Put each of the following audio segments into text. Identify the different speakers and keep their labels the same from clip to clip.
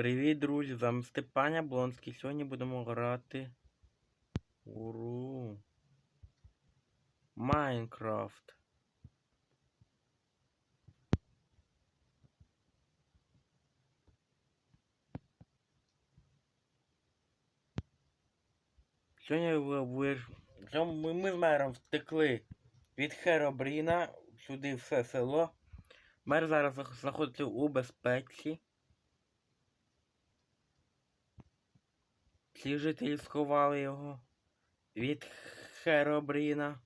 Speaker 1: Привіт, друзі! З вами Степан Яблонський. Сьогодні будемо грати у гру Майнкрафт. Сьогодні ви, ми, ми з мером втекли від Херобріна сюди все село. Мер зараз знаходиться у безпеці. Всі жителі сховали його від Херобріна.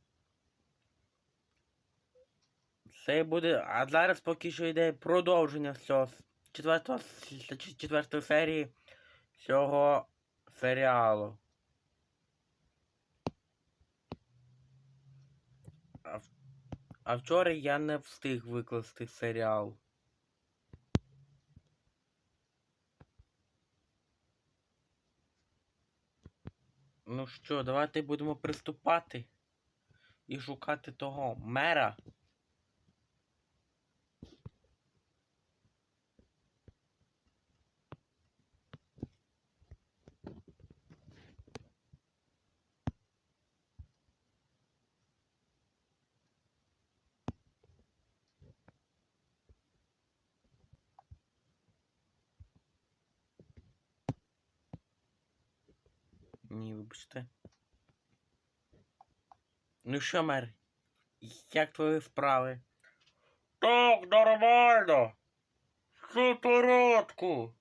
Speaker 1: Це буде. А зараз поки що йде продовження цього четвертого, четвертої серії цього серіалу. А вчора я не встиг викласти серіал. Ну що, давайте будемо приступати і шукати того мера. Ні, вибачте. Ну що, мер? Як твої справи? Так, нормально. Все в порядку.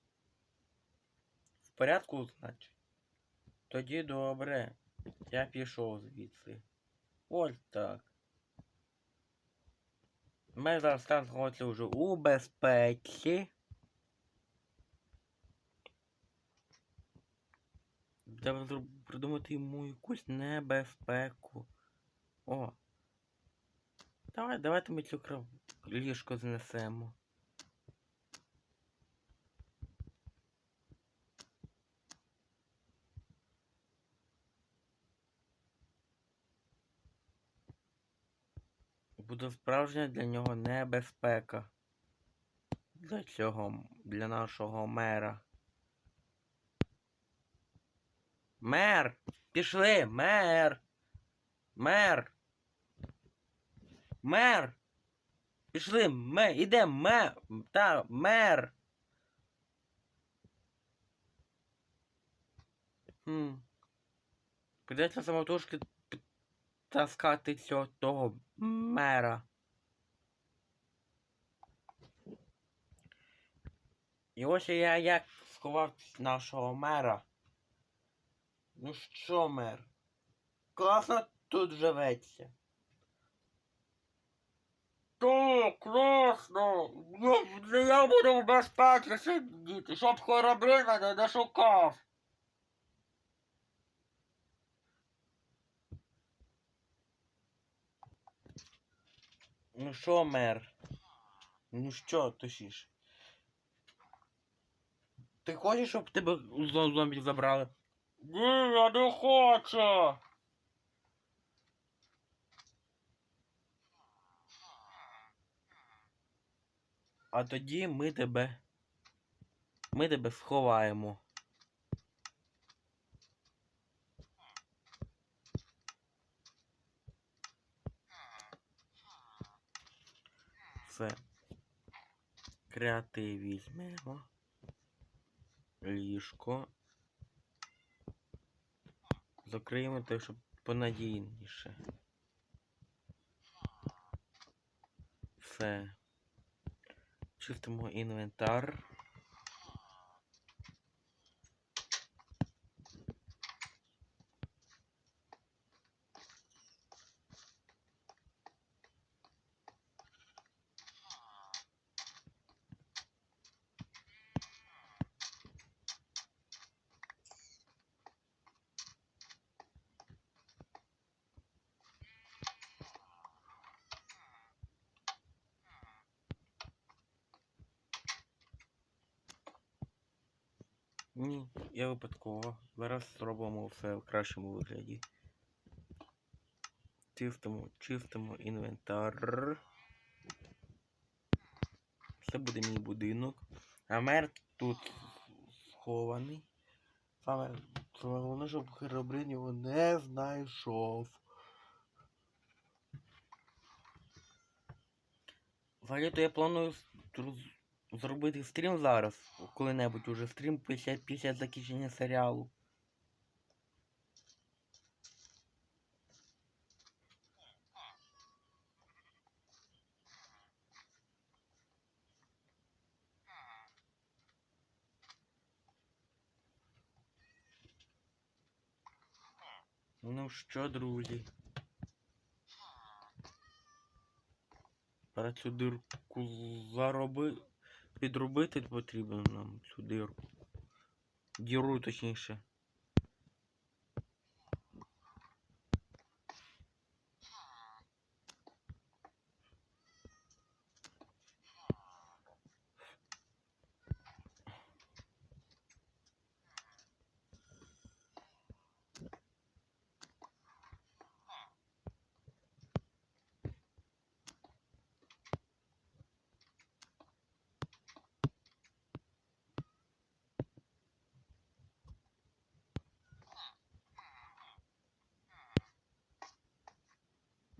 Speaker 1: В порядку, значить? Тоді добре. Я пішов звідси. Ось так. Ми зараз там знаходиться вже у безпеці. Треба придумати йому якусь небезпеку. О. Давай, давайте ми цю кров... ліжко знесемо. Буде справжня для нього небезпека. Для цього, для нашого мера. Мер! Пішли! Мер! Мер! Мер! Пішли! Мер! Іде мер! Та, мер! Хм. Придеться самотужки таскати цього того мера. І ось я як сховав нашого мера. Ну що, мер? Класно тут живеться. Так, класно. Я, я буду в безпеці сидіти, щоб мене не шукав. Ну що, мер? Ну що, тушиш? Ти хочеш, щоб тебе зо- зомбі забрали? Ні, я не хочу. А тоді ми тебе. Ми тебе сховаємо. Все. Креатив візьмемо. Ліжко. Закриємо те, щоб понадійніше. Все. Чистимо інвентар. Ні, я випадково. Зараз зробимо все в кращому вигляді. Чистимо, чистимо інвентар. Це буде мій будинок. А мер тут схований. Саме, головне, щоб Херобрин його не знайшов. Взагалі-то я планую зробити стрім зараз, коли-небудь уже стрім після, після закінчення серіалу. Ну що, друзі? Зараз цю дирку зароби... підробити потрібно нам цю діру. Діру точніше.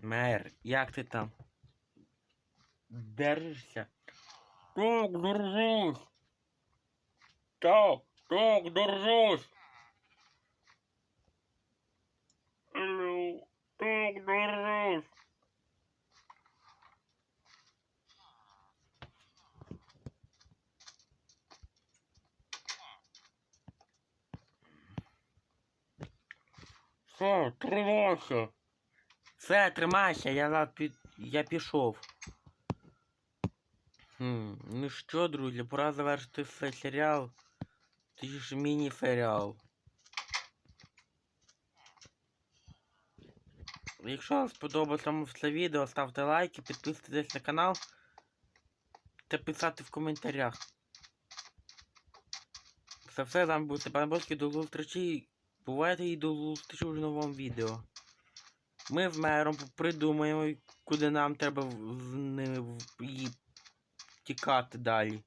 Speaker 1: Мер, як ти там? Держишся? Так, держусь. Так, так, держусь. Так, держусь. Все, тримайся. Все, тримайся, я я пішов. Хм, ну що, друзі, пора завершити цей серіал. Точніше міні-серіал. Якщо вам сподобалось вам це відео, ставте лайки, підписуйтесь на канал та писати в коментарях. Це все, з вами був Степан Боцький, до зустрічі. Бувайте і до зустрічі в новому відео. Ми в мером придумаємо, куди нам треба в- В... в- тікати далі.